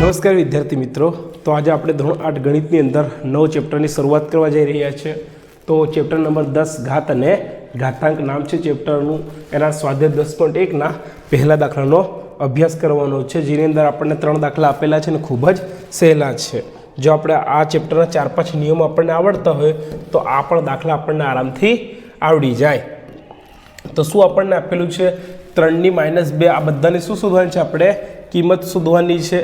નમસ્કાર વિદ્યાર્થી મિત્રો. તો આજે આપણે ધોરણ આઠ ગણિતની અંદર નવ ચેપ્ટરની શરૂઆત કરવા જઈ રહ્યા છે. તો ચેપ્ટર નંબર દસ ઘાત અને ઘાતાંક નામ છે ચેપ્ટરનું. એના સ્વાધ્યાય દસ પોઈન્ટ એકના પહેલા દાખલાનો અભ્યાસ કરવાનો છે, જેની અંદર આપણને ત્રણ દાખલા આપેલા છે અને ખૂબ જ સહેલા છે. જો આપણે આ ચેપ્ટરના ચાર પાંચ નિયમો આપણને આવડતા હોય, તો આ પણ દાખલા આપણને આરામથી આવડી જાય. તો શું આપણને આપેલું છે? ત્રણની માઇનસ બે. આ બધાની શું શોધવાની છે આપણે? કિંમત શોધવાની છે.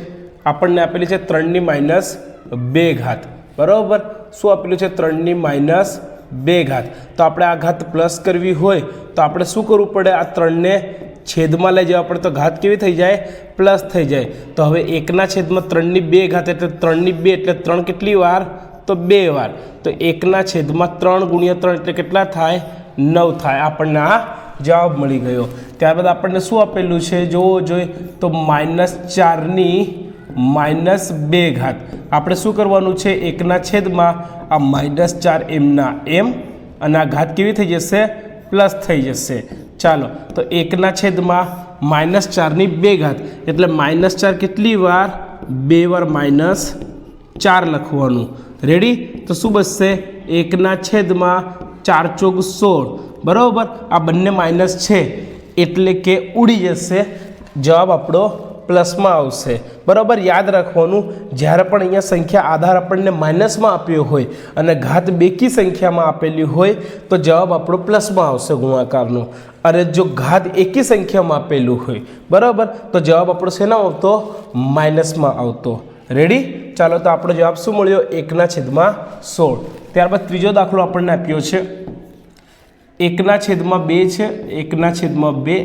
આપણને આપેલી છે ત્રણની માઇનસ બે ઘાત. બરાબર? શું આપેલું છે? ત્રણની માઇનસ બે ઘાત. તો આપણે આ ઘાત પ્લસ કરવી હોય, તો આપણે શું કરવું પડે? આ ત્રણને છેદમાં લઈ જવા પડે. તો ઘાત કેવી થઈ જાય? પ્લસ થઈ જાય. તો હવે એકના છેદમાં ત્રણની બે ઘાત એટલે ત્રણની બે એટલે ત્રણ કેટલી વાર? તો બે વાર. તો એકના છેદમાં ત્રણ ગુણ્યા ત્રણ એટલે કેટલા થાય? નવ થાય. આપણને આ જવાબ મળી ગયો. ત્યારબાદ આપણને શું આપેલું છે? જોવો જોઈએ તો માઇનસ ચારની માઇનસ બે ઘાત. આપણે શું કરવાનું છે? એકના છેદમાં આ માઇનસ ચાર એમના એમ અને આ ઘાત કેવી થઈ જશે? પ્લસ થઈ જશે. ચાલો, તો એકના છેદમાં માઇનસ ચારની બે ઘાત. એટલે માઇનસ ચાર કેટલી વાર? બે વાર માઇનસ ચાર લખવાનું. રેડી? તો શું બચશે? એકના છેદમાં ચાર ચોક સોળ. બરાબર? આ બંને માઇનસ છે. એટલે કે ઉડી જશે. જવાબ આપણો પ્લસમાં આવશે. બરાબર? યાદ રાખવાનું, જ્યારે પણ અહીંયા સંખ્યા આધાર આપણને માઇનસમાં આપ્યો હોય અને ઘાત બેકી સંખ્યામાં આપેલી હોય, તો જવાબ આપણો પ્લસમાં આવશે ગુણાકારનો. અને જો ઘાત એકી સંખ્યામાં આપેલું હોય, બરાબર? તો જવાબ આપણો શેના આવતો? માઇનસમાં આવતો. રેડી ચાલો તો આપણો જવાબ શું મળ્યો? એકના છેદમાં સોળ. ત્યારબાદ ત્રીજો દાખલો આપણને આપ્યો છે. એકના છેદમાં બે છે, એકના છેદમાં બે,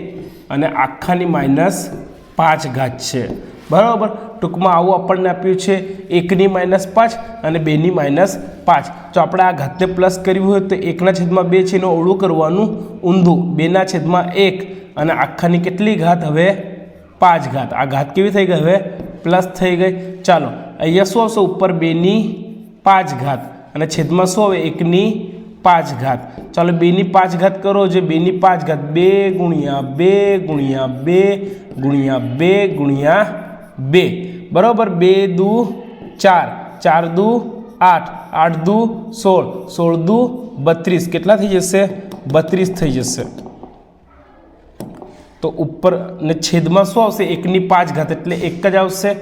અને આખાની માઇનસ પાંચ ઘાત છે. બરાબર? ટૂંકમાં આવું આપણને આપ્યું છે. એકની માઇનસ પાંચ અને બેની માઇનસ પાંચ. જો આપણે આ ઘાતને પ્લસ કર્યું હોય તો એકના છેદમાં બે છે, એનું ઓળું કરવાનું ઊંધું. બેના છેદમાં એક અને આખાની કેટલી ઘાત? હવે પાંચ ઘાત. આ ઘાત કેવી થઈ ગઈ? હવે પ્લસ થઈ ગઈ. ચાલો અહીંયા શું આવશે? ઉપર બેની પાંચ ઘાત અને છેદમાં શું આવે? એકની પાંચ ઘાત ચાલો બેની પાંચ ઘાત કરો. જે બેની પાંચ ઘાત બે ગુણ્યા બે ગુણ્યા બે ગુણ્યા બે ગુણ્યા બે. બરાબર? બે દુ ચાર. ચાર દુ આઠ. આઠ દુ સોળ. સોળ દુ બત્રીસ. કેટલા થઈ જશે? બત્રીસ થઈ જશે. તો ઉપર ને છેદમાં શું આવશે? એકની પાંચ ઘાત એટલે એક જ આવશે.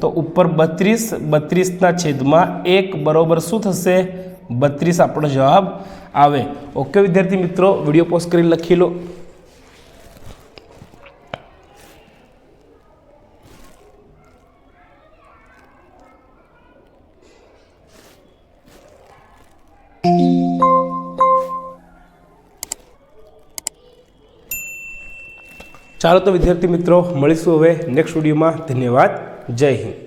તો ઉપર બત્રીસ, બત્રીસના છેદમાં એક, બરાબર શું થશે? બત્રીસ આપણો જવાબ આવે. ઓકે વિદ્યાર્થી મિત્રો, વીડિયો પોસ્ટ કરી લખી લો. ચાલો તો વિદ્યાર્થી મિત્રો, મળીશું હવે નેક્સ્ટ વિડીયોમાં. ધન્યવાદ. જય હિન્દ.